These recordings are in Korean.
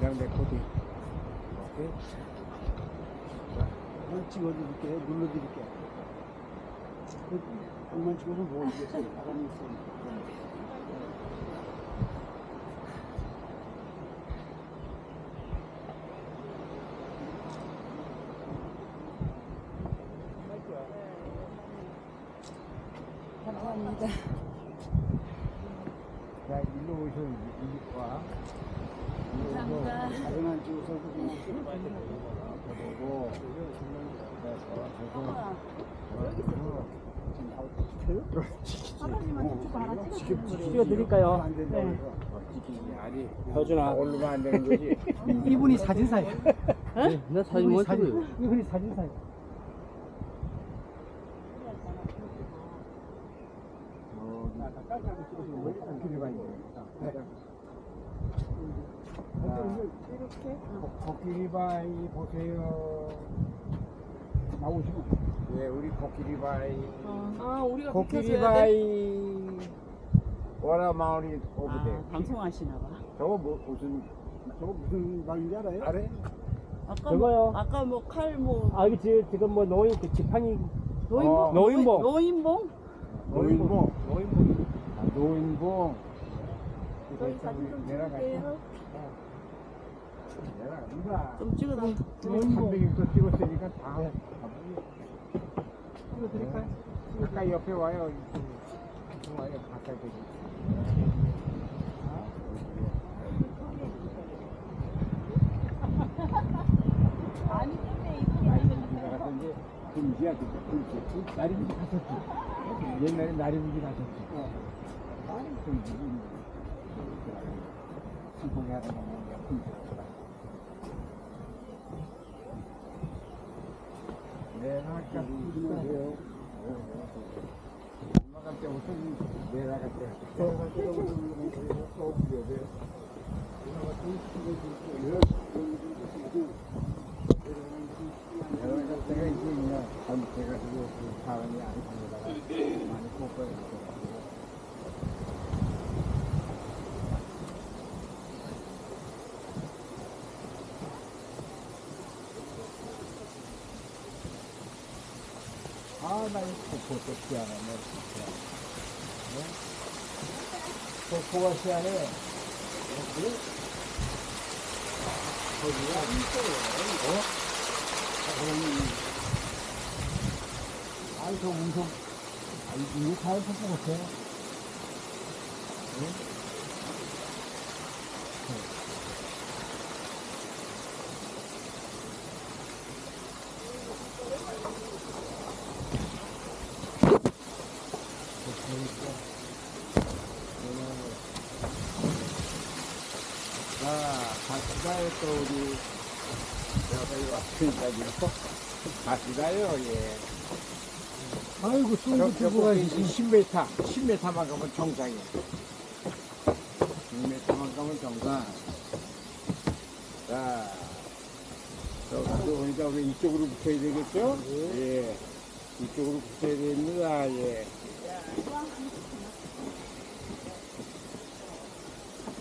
내 코디. 오케이. 한번 찍어드릴게요. 눌러드릴게요. 한번 찍어서 뭐 이겠어요? 바람이 있으니까. 감사합니다. 자, 일로 오셔, 일로 와. 안 찍어서 그냥 그리고, 찍어드릴까요? 안 된다고 네. 아니, 효준아. 올르면 안 되는 거지. 이분이 사진사예요. 나 사진 못 사진, 찍어요. 이분이 사진사예요. 코끼리 봐, 이제. 이렇게 코끼리 바이 보세요. 나오시면 예, 우리 코끼리 바이. 아, 우리가 코끼리 비켜줘야 돼? 바이. 와라 마을이 오브데. 아, 방송하시나 봐. 저거 뭐, 무슨, 저거 무슨 말인지 알아요? 알아? 아까 저거요? 뭐, 아까 뭐 칼 뭐 아, 이게 지- 지금 뭐 노인 그 지팡이 노인봉 어, 노인봉. 노인봉 노인봉. 노인봉. 아, 노인봉. 저희 사진 좀 찍을게요. 좀 찍어도 노인봉. 300도 찍었으니까 다. 네. 찍어드릴까요? 가까이 옆에 와요. 이쪽 와요. 가까이 되지. 아니 근데 가서 이제 금지야, 금지. 나리부지 갔었지. 옛날에 나리부지 갔었지. 아, 금지. 신봉이 하다 보면 금지. Eu não sei se você não 아, 코코도 희한하네, 진짜. 네? 코코가 희한해. 어? 거기가 있어요. 어? 아이, 저 운송, 아, 이거 잘 뽑고 못해. 네? 자, 가시가요, 또 우리, 여기 왔으니까요. 가시가요, 예. 아이고, 저, 들고 가야지. 10m, 10m만 가면 정상이에요. 10m만 가면 정상. 자, 저, 가서 오니까 우리 이쪽으로 붙여야 되겠죠? 예. 이쪽으로 붙여야 됩니다, 예.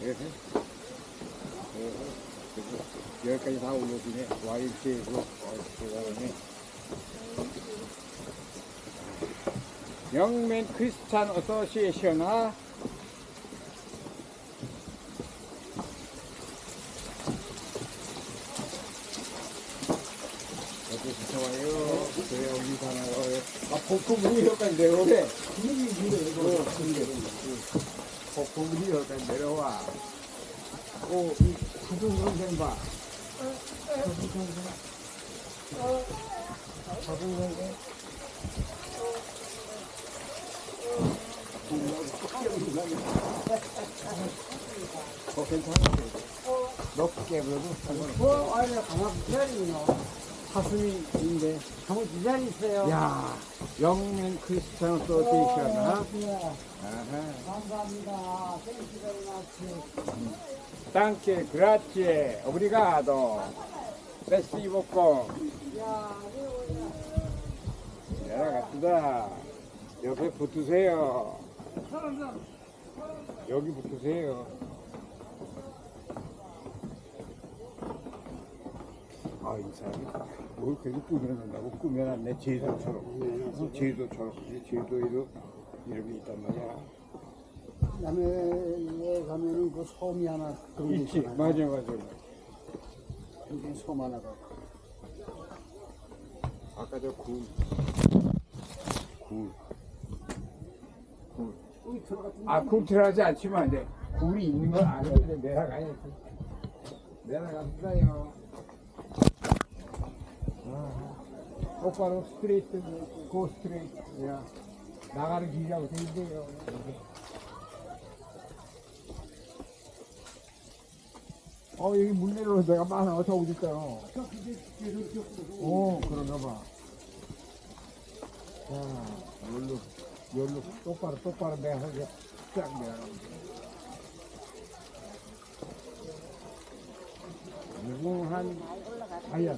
그래서, 그래서, 여기까지 다 올려주네. YC에서, 대단하네. 영맨 크리스찬 여기 가나요. 아 폭풍이 여기까지. 어, 근데 폭풍이 여기까지 내려와. 오, 이 사준 선생. 사준 선생. 어, 괜찮아. 높게 상관없어. 어, 아니, 가만 기다리요. 사슴이인데. 가만 기다리세요. 야, 영맨 크리스찬 아하. 감사합니다. 땅게 그라치에 오브리가도 레시보코 내려갑시다 옆에 붙으세요 여기 붙으세요 아, 이 사람이 뭘 그렇게 꾸며낸다고 꾸며놨네. 제도처럼. 어, 제도처럼. 제도에도 이름이 있단 말이야. 남해에 가면은 그 섬이 하나 그런 있지. 맞아, 맞아. 맞아. 여기 섬 하나가. 아까 저 굴. 굴. 굴. 여기 들어갔던 아, 굴 들어가지 않지만, 이제 굴이 있는 걸 알아야 돼. 내려가야지. 내려갑니다요. 똑바로 스트레이트, 고 스트레이트. 야, 나가는 길이라고 돼 있네요. 어, 여기 물 내려서 내가 많아. 어서 오니까요. 어, 그런가 봐. 자, 열로, 열로 똑바로, 똑바로 내가 하게 쫙 내려가. 이거 한, 아야.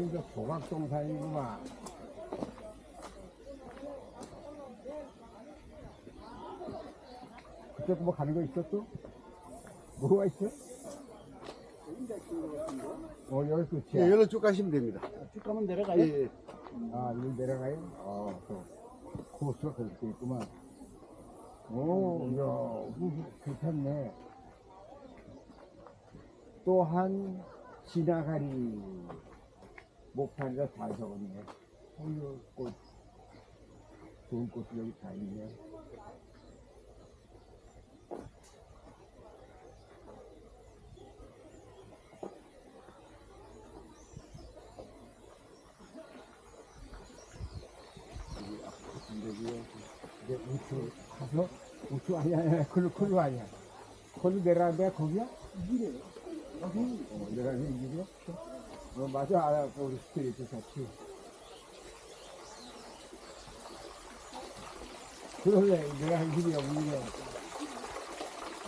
여기 저 조각동산이구만. 그때 뭐 가는 거 있어 또? 뭐가 있어? 어, 여기 끝이야. 예, 여기로 쭉 가시면 됩니다. 쭉 가면 내려가요? 예, 예. 아, 여기 내려가요? 아, 또 코스가 그렇게 있구만. 오, 음, 야, 괜찮네. 또한 지나가리. 목판이라 다 적었네. 어유 꽃, 좋은 꽃이 여기 다 있네. 이제 우측 가서 우측 아니야, 아니야, 글로 글로 아니야. 거기 내려가면 데야 거기야? 이래. 여기. 어, 내려가면 이길이야? 어, 맞아, 알아. 우리 스트레이트 같이. 그러네, 내가 할 일이 없는 게.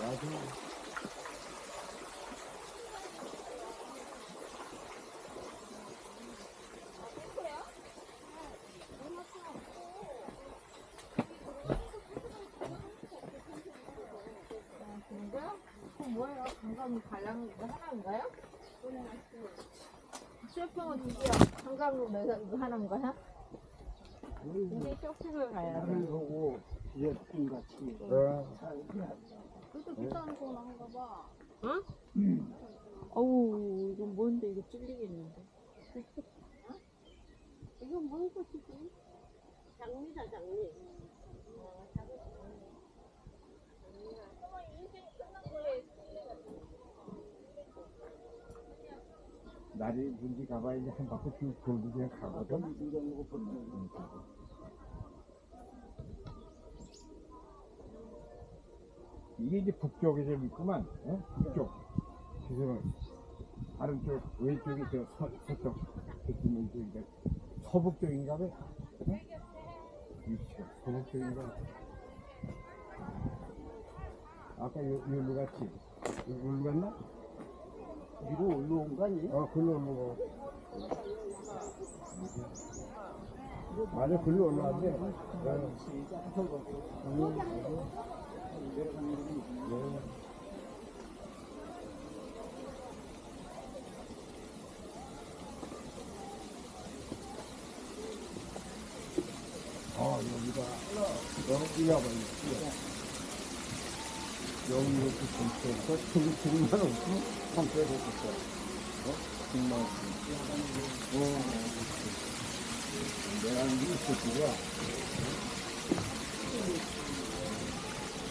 맞아. 아, 뭐예요? 건강 관람 뭐 하나인가요? 쇼핑을 드디어 한강으로 내가 이거 하는 거야? 이제 쇼핑을 가야 돼. 하고 예쁜 같이 네. 그래도 네. 비싼 거 나온가 봐. 응? 어우, 이건 뭔데? 이거 찔리겠는데. 이건 뭔 꽃이지? 장미다, 장미. 날이 문지 가봐 이제 한 바퀴 쭉 돌고 그냥 가거든. 응, 가고. 이게 이제 북쪽에 좀 있구만. 어? 북쪽. 지금 다른 쪽 왼쪽이 저 서, 서쪽 이쪽이 이제 서북쪽인가 봐. 어? 위치가 서북쪽인가 봐. 아까 요, 요루 같이 요루 같나? 위로 올라온 거 아니에요? 어, 글로 올라온 거. 맞아, 글로 올라왔네. 네. 아, 여기가 여기가 뭐지? 여기 이렇게 전체에서 지금 지금만 없고 한 그래 될수 있어. 어? 100만 어. 내가 이거 있었지가.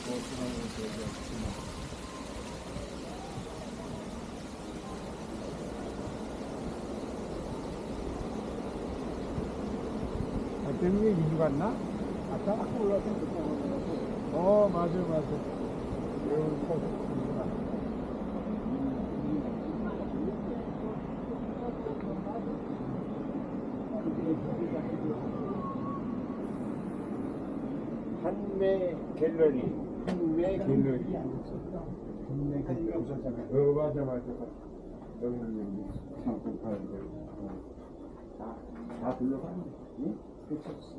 어, 그런 아, 때문에 이주 갔나? 아까? 올라왔을 때 어, 맞아, 맞아. 여기 갤러리. 국내 갤러리. 국내 갤러리. 어, 맞아, 맞아, 맞아. 여기, 여기. 상품 가야 돼. 다, 다 불러가는데. 그쳤어.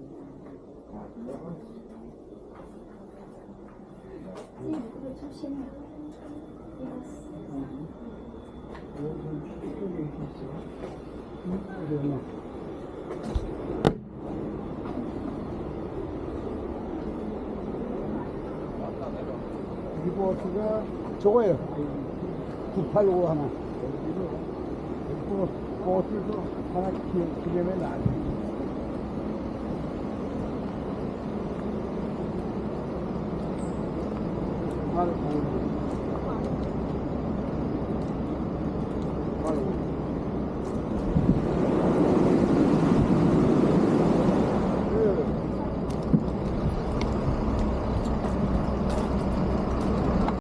다 불러가는데. 이거 조심해. 이거 쓰 버스가 저거예요. 985 하나. 그 버스도 하나 기- 기념에 나지. 아,